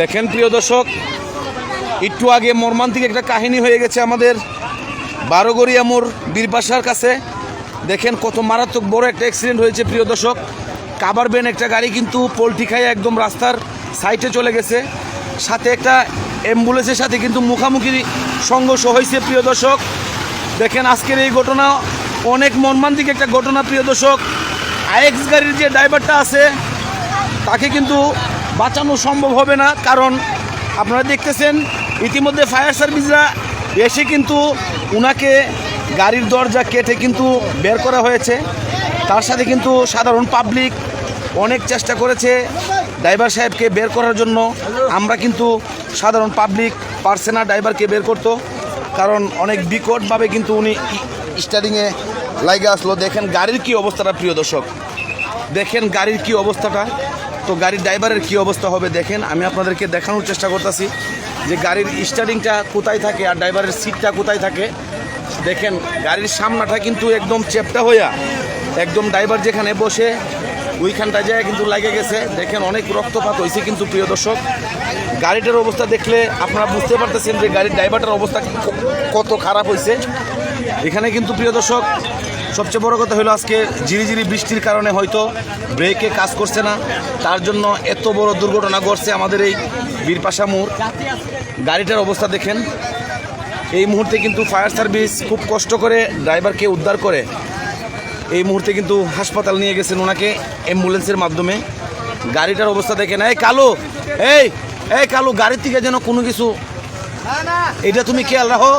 দেখেন প্রিয় দর্শক, একটু আগে মর্মান্তিক একটা কাহিনী হয়ে গেছে আমাদের বারোগড়িয়া মোড় বীরপাশার কাছে। দেখেন কত মারাত্মক বড় একটা অ্যাক্সিডেন্ট হয়েছে প্রিয় দর্শক। কাবার বেন একটা গাড়ি কিন্তু পোলট্রি খাইয়ে একদম রাস্তার সাইডে চলে গেছে। সাথে একটা অ্যাম্বুলেন্সের সাথে কিন্তু মুখামুখি সংঘর্ষ হয়েছে প্রিয় দর্শক। দেখেন আজকের এই ঘটনা, অনেক মর্মান্তিক একটা ঘটনা প্রিয় দর্শক। আইএক্স গাড়ির যে ড্রাইভারটা আছে, তাকে কিন্তু বাঁচানো সম্ভব হবে না, কারণ আপনারা দেখতেছেন, ইতিমধ্যে ফায়ার সার্ভিসরা এসে কিন্তু উনাকে গাড়ির দরজা কেটে কিন্তু বের করা হয়েছে। তার সাথে কিন্তু সাধারণ পাবলিক অনেক চেষ্টা করেছে ড্রাইভার সাহেবকে বের করার জন্য। আমরা কিন্তু সাধারণ পাবলিক পারছে না ড্রাইভারকে বের করতো, কারণ অনেক বিকটভাবে কিন্তু উনি স্টার্টিংয়ে লাইগে আসলো। দেখেন গাড়ির কি অবস্থাটা, প্রিয় দর্শক। দেখেন গাড়ির কি অবস্থাটা। তো গাড়ির ড্রাইভারের কি অবস্থা হবে দেখেন, আমি আপনাদেরকে দেখানোর চেষ্টা করতেছি যে গাড়ির স্টারিংটা কোথায় থাকে আর ড্রাইভারের সিটটা কোথায় থাকে। দেখেন, গাড়ির সামনাটা কিন্তু একদম চেপটা হইয়া, একদম ড্রাইভার যেখানে বসে ওইখানটা যায় কিন্তু লাগে গেছে। দেখেন, অনেক রক্তপাত হয়েছে কিন্তু, প্রিয় দর্শক। গাড়িটার অবস্থা দেখলে আপনারা বুঝতে পারতেছেন যে গাড়ির ড্রাইভারটার অবস্থা কত খারাপ হয়েছে এখানে কিন্তু, প্রিয় দর্শক সবচেয়ে বড় কথা হলো আজকে ঝিরিঝিরি বৃষ্টির কারণে হয়তো ব্রেকে কাজ করছে না। তার জন্য এত বড় দুর্ঘটনা ঘটছে আমাদের এই বীরপাশা মোড়। গাড়িটার অবস্থা দেখেন। এই মুহূর্তে কিন্তু ফায়ার সার্ভিস খুব কষ্ট করে ড্রাইভারকে উদ্ধার করে। এই মুহূর্তে কিন্তু হাসপাতাল নিয়ে গেছেন ওনাকে অ্যাম্বুলেন্সের মাধ্যমে। গাড়িটার অবস্থা দেখেন। এই কালো এই এই কালো গাড়ির থেকে যেন কোনো কিছু এটা তুমি খেয়াল রাখো।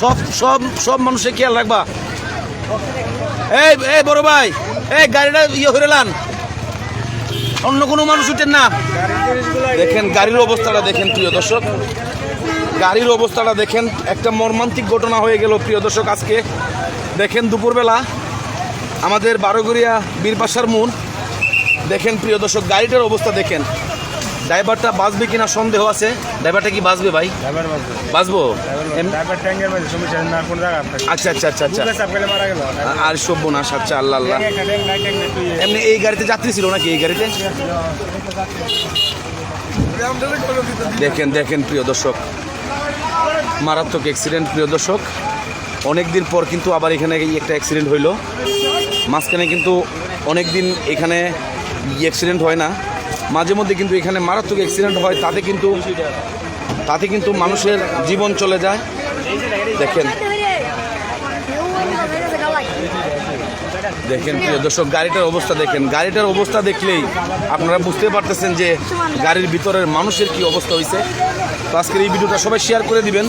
সব সব সব মানুষের খেয়াল রাখবা। এই এই বড় ভাই, এই গাড়িটা ইয়ে করে লান। অন্য কোনো মানুষ উঠেন না। দেখেন গাড়ির অবস্থাটা দেখেন প্রিয় দর্শক। গাড়ির অবস্থাটা দেখেন, একটা মর্মান্তিক ঘটনা হয়ে গেল প্রিয় দর্শক আজকে। দেখেন দুপুরবেলা আমাদের বারোগড়িয়া বীরপাশার মুন দেখেন প্রিয় দর্শক, গাড়িটার অবস্থা দেখেন। ড্রাইভারটা বাঁচবে কিনা সন্দেহ আছে? ড্রাইভারটা কি বাঁচবে ভাই? বাঁচবো। আচ্ছা আচ্ছা আচ্ছা আচ্ছা। আর সভ্য না আচ্ছা আল্লাহ আল্লাহ। এমনি এই গাড়িতে যাত্রী ছিল নাকি এই গাড়িতে? দেখেন দেখেন প্রিয় দর্শক। মারাত্মক অ্যাক্সিডেন্ট প্রিয় দর্শক। অনেক দিন পর কিন্তু আবার এখানে একটা অ্যাক্সিডেন্ট হইল। মাঝখানে কিন্তু অনেক দিন এখানে অ্যাক্সিডেন্ট হয় না। মাঝে মধ্যে কিন্তু এখানে মারাত্মক অ্যাক্সিডেন্ট হয়, তাতে কিন্তু তাতে কিন্তু মানুষের জীবন চলে যায়। দেখেন। দেখেন প্রিয় দর্শক, গাড়িটার অবস্থা দেখেন। গাড়িটার অবস্থা দেখলেই আপনারা বুঝতে পারতেছেন যে গাড়ির ভিতরের মানুষের কি অবস্থা হয়েছে তো আজকের এই ভিডিওটা সবাই শেয়ার করে দিবেন।